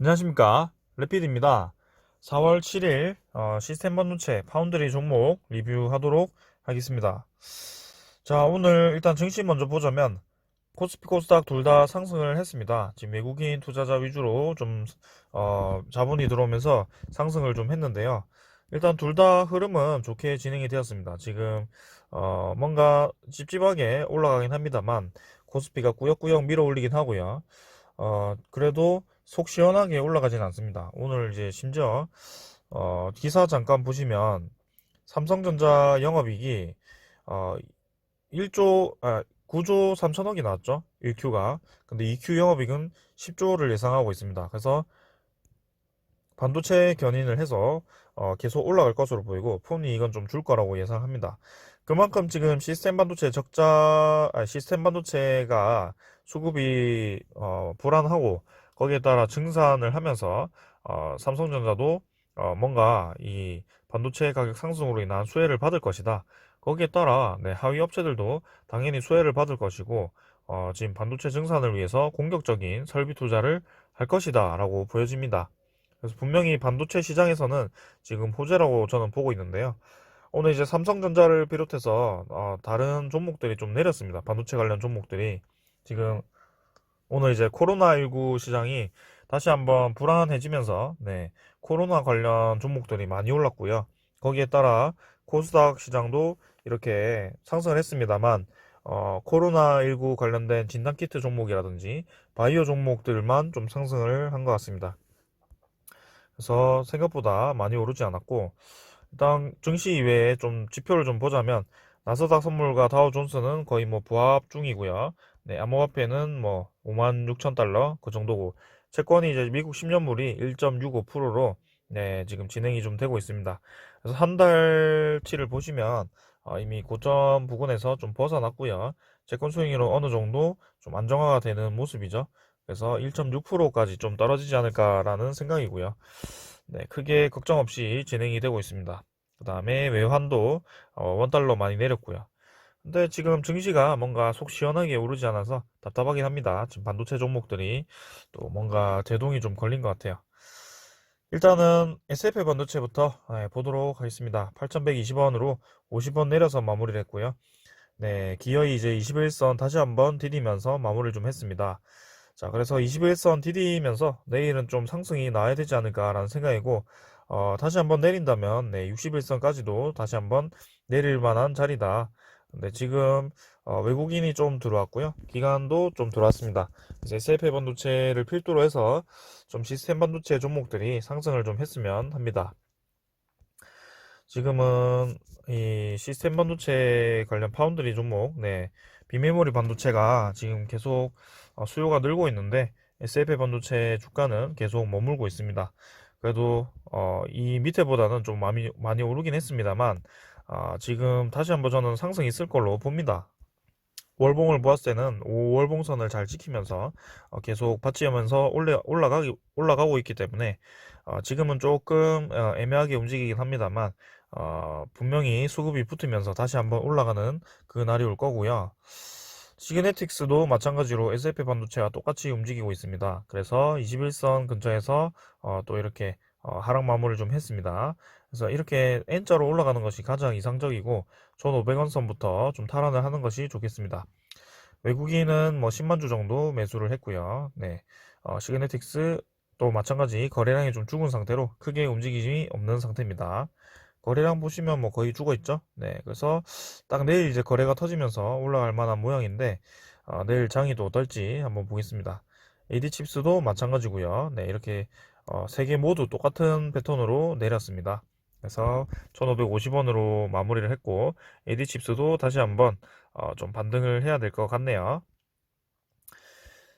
안녕하십니까? 레피드입니다. 4월 7일 어, 시스템 반도체 파운드리 종목 리뷰하도록 하겠습니다. 자 오늘 일단 증시 먼저 보자면 코스피 코스닥 둘 다 상승을 했습니다. 지금 외국인 투자자 위주로 좀 어, 자본이 들어오면서 상승을 좀 했는데요. 일단 둘 다 흐름은 좋게 진행이 되었습니다. 지금 어, 뭔가 찝찝하게 올라가긴 합니다만 코스피가 꾸역꾸역 밀어 올리긴 하고요. 어, 그래도 속 시원하게 올라가진 않습니다. 오늘 이제 심지어 어, 기사 잠깐 보시면 삼성전자 영업이익이 어, 1조 아 9조 3천억이 나왔죠. 1Q가. 근데 2Q 영업이익은 10조를 예상하고 있습니다. 그래서 반도체 견인을 해서 어, 계속 올라갈 것으로 보이고 폰이 이건 좀줄 거라고 예상합니다. 그만큼 지금 시스템 반도체 적자 아, 시스템 반도체가 수급이 어, 불안하고 거기에 따라 증산을 하면서 어, 삼성전자도 어, 뭔가 이 반도체 가격 상승으로 인한 수혜를 받을 것이다. 거기에 따라 네, 하위 업체들도 당연히 수혜를 받을 것이고 어, 지금 반도체 증산을 위해서 공격적인 설비 투자를 할 것이다 라고 보여집니다. 그래서 분명히 반도체 시장에서는 지금 호재라고 저는 보고 있는데요. 오늘 이제 삼성전자를 비롯해서 어, 다른 종목들이 좀 내렸습니다. 반도체 관련 종목들이 지금 오늘 이제 코로나19 시장이 다시 한번 불안해지면서 네, 코로나 관련 종목들이 많이 올랐고요. 거기에 따라 코스닥 시장도 이렇게 상승을 했습니다만 어, 코로나19 관련된 진단키트 종목이라든지 바이오 종목들만 좀 상승을 한 것 같습니다. 그래서 생각보다 많이 오르지 않았고 일단 증시 이외에 좀 지표를 좀 보자면 나스닥 선물과 다우존스는 거의 뭐 부합 중이고요. 네, 암호화폐는 뭐 5만 6천 달러 그 정도고 채권이 이제 미국 10년물이 1.65%로 네, 지금 진행이 좀 되고 있습니다. 그래서 한 달치를 보시면 어, 이미 고점 부근에서 좀 벗어났고요. 채권 수익률은 어느 정도 좀 안정화가 되는 모습이죠. 그래서 1.6%까지 좀 떨어지지 않을까라는 생각이고요. 네, 크게 걱정 없이 진행이 되고 있습니다. 그 다음에 외환도 어, 원달러 많이 내렸고요. 근데 지금 증시가 뭔가 속 시원하게 오르지 않아서 답답하긴 합니다. 지금 반도체 종목들이 또 뭔가 제동이 좀 걸린 것 같아요. 일단은 SFA 반도체부터 네, 보도록 하겠습니다. 8,120원으로 50원 내려서 마무리를 했고요. 네, 기어이 이제 21선 다시 한번 디디면서 마무리를 좀 했습니다. 자, 그래서 21선 디디면서 내일은 좀 상승이 나야 되지 않을까라는 생각이고, 어, 다시 한번 내린다면, 네, 61선까지도 다시 한번 내릴 만한 자리다. 근데 지금 어, 외국인이 좀 들어왔고요. 기관도 좀 들어왔습니다. 이제 SF 반도체를 필두로 해서 좀 시스템 반도체 종목들이 상승을 좀 했으면 합니다. 지금은 이 시스템 반도체 관련 파운드리 종목, 네, 비메모리 반도체가 지금 계속 어, 수요가 늘고 있는데 SF 반도체 주가는 계속 머물고 있습니다. 그래도 어, 이 밑에보다는 좀 많이 많이 오르긴 했습니다만 아, 지금 다시 한번 저는 상승이 있을 걸로 봅니다. 월봉을 보았을 때는 5월봉선을 잘 지키면서 어, 계속 받치면서 올라, 올라가기, 올라가고 있기 때문에 어, 지금은 조금 어, 애매하게 움직이긴 합니다만 어, 분명히 수급이 붙으면서 다시 한번 올라가는 그 날이 올 거고요. 시그네틱스도 마찬가지로 SF 반도체와 똑같이 움직이고 있습니다. 그래서 21선 근처에서 어, 또 이렇게 어, 하락 마무리를 좀 했습니다. 그래서 이렇게 N자로 올라가는 것이 가장 이상적이고 1,500원 선부터 좀 탈환을 하는 것이 좋겠습니다. 외국인은 뭐 10만 주 정도 매수를 했고요. 네. 어, 시그네틱스 또 마찬가지 거래량이 좀 죽은 상태로 크게 움직임이 없는 상태입니다. 거래량 보시면 뭐 거의 죽어 있죠. 네. 그래서 딱 내일 이제 거래가 터지면서 올라갈 만한 모양인데 어, 내일 장이 또 어떨지 한번 보겠습니다. AD칩스도 마찬가지고요. 네. 이렇게 어, 세개 모두 똑같은 패턴으로 내렸습니다. 그래서 1550원으로 마무리를 했고 AD칩스도 다시 한번 어, 좀 반등을 해야 될 것 같네요.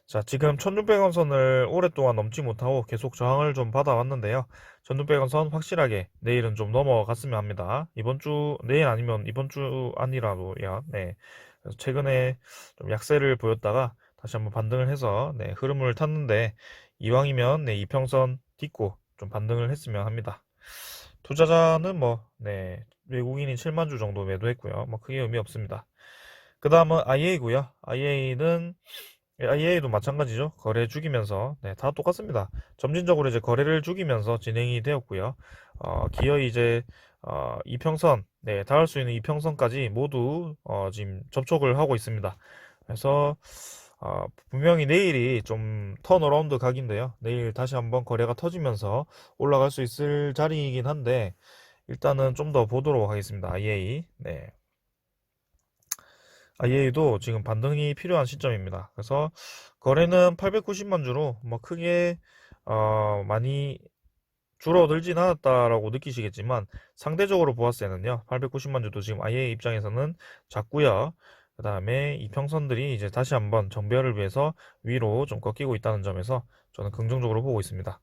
자, 지금 1600원 선을 오랫동안 넘지 못하고 계속 저항을 좀 받아왔는데요. 1600원 선 확실하게 내일은 좀 넘어갔으면 합니다. 이번 주, 내일 아니면 이번 주 아니라도요. 네. 최근에 좀 약세를 보였다가 다시 한번 반등을 해서 네, 흐름을 탔는데 이왕이면 네, 이평선 딛고 좀 반등을 했으면 합니다. 투자자는 뭐, 네, 외국인이 7만 주 정도 매도했고요. 뭐 크게 의미 없습니다. 그 다음은 IA고요. IA는 IA도 마찬가지죠. 거래 죽이면서 네, 다 똑같습니다. 점진적으로 이제 거래를 죽이면서 진행이 되었고요. 어, 기어이 이제 어, 이평선, 네, 닿을 수 있는 이평선까지 모두 어, 지금 접촉을 하고 있습니다. 그래서 어, 분명히 내일이 좀 턴어라운드 각인데요. 내일 다시 한번 거래가 터지면서 올라갈 수 있을 자리이긴 한데 일단은 좀 더 보도록 하겠습니다. IA. 네. IA도 지금 반등이 필요한 시점입니다. 그래서 거래는 890만 주로 뭐 크게 어, 많이 줄어들진 않았다라고 느끼시겠지만 상대적으로 보았을 때는요 890만 주도 지금 IA 입장에서는 작고요 그 다음에 이평선들이 이제 다시 한번 정배열을 위해서 위로 좀 꺾이고 있다는 점에서 저는 긍정적으로 보고 있습니다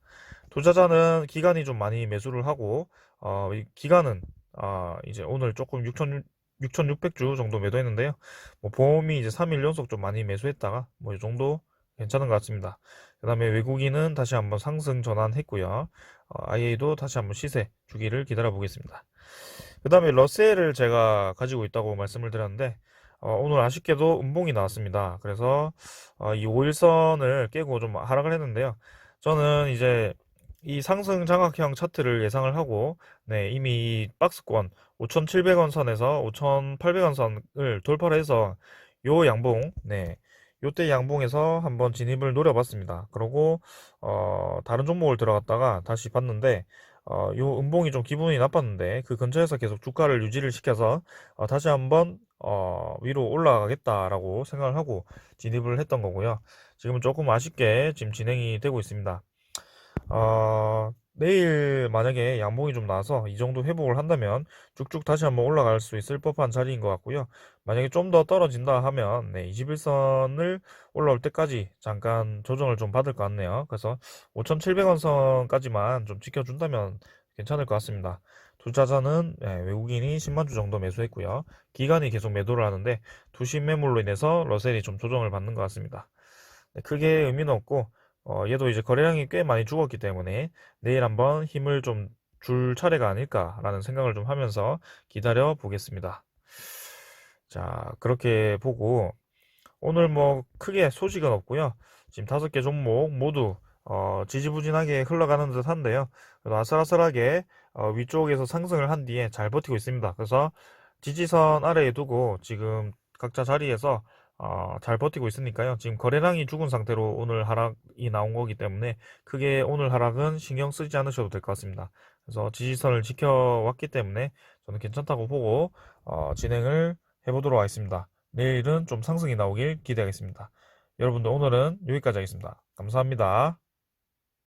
투자자는 기간이 좀 많이 매수를 하고 어, 이 기간은 아, 이제 오늘 조금 6천 6,600주 정도 매도했는데요. 뭐 보험이 이제 3일 연속 좀 많이 매수했다가 뭐 이 정도 괜찮은 것 같습니다. 그 다음에 외국인은 다시 한번 상승 전환했고요. 어, IA도 다시 한번 시세 주기를 기다려 보겠습니다. 그 다음에 러셀을 제가 가지고 있다고 말씀을 드렸는데 어, 오늘 아쉽게도 음봉이 나왔습니다. 그래서 어, 이 5일선을 깨고 좀 하락을 했는데요. 저는 이제 이 상승 장악형 차트를 예상을 하고 네, 이미 이 박스권 5,700원 선에서 5,800원 선을 돌파를 해서 요 양봉 네. 요때 양봉에서 한번 진입을 노려봤습니다. 그러고 어, 다른 종목을 들어갔다가 다시 봤는데 어, 요 음봉이 좀 기분이 나빴는데 그 근처에서 계속 주가를 유지를 시켜서 어, 다시 한번 어, 위로 올라가겠다라고 생각을 하고 진입을 했던 거고요. 지금은 조금 아쉽게 지금 진행이 되고 있습니다. 어, 내일 만약에 양봉이 좀 나서 이 정도 회복을 한다면 쭉쭉 다시 한번 올라갈 수 있을 법한 자리인 것 같고요. 만약에 좀 더 떨어진다 하면 네, 21선을 올라올 때까지 잠깐 조정을 좀 받을 것 같네요. 그래서 5,700원 선까지만 좀 지켜준다면 괜찮을 것 같습니다. 투자자는 네, 외국인이 10만 주 정도 매수했고요. 기간이 계속 매도를 하는데 투심 매물로 인해서 러셀이 좀 조정을 받는 것 같습니다. 네, 크게 의미는 없고 어, 얘도 이제 거래량이 꽤 많이 죽었기 때문에 내일 한번 힘을 좀 줄 차례가 아닐까라는 생각을 좀 하면서 기다려 보겠습니다. 자, 그렇게 보고 오늘 뭐 크게 소식은 없고요. 지금 다섯 개 종목 모두 어, 지지부진하게 흘러가는 듯 한데요. 아슬아슬하게 어, 위쪽에서 상승을 한 뒤에 잘 버티고 있습니다. 그래서 지지선 아래에 두고 지금 각자 자리에서 어, 잘 버티고 있으니까요. 지금 거래량이 죽은 상태로 오늘 하락이 나온 거기 때문에 크게 오늘 하락은 신경 쓰지 않으셔도 될 것 같습니다. 그래서 지지선을 지켜왔기 때문에 저는 괜찮다고 보고 어, 진행을 해보도록 하겠습니다. 내일은 좀 상승이 나오길 기대하겠습니다. 여러분들 오늘은 여기까지 하겠습니다. 감사합니다.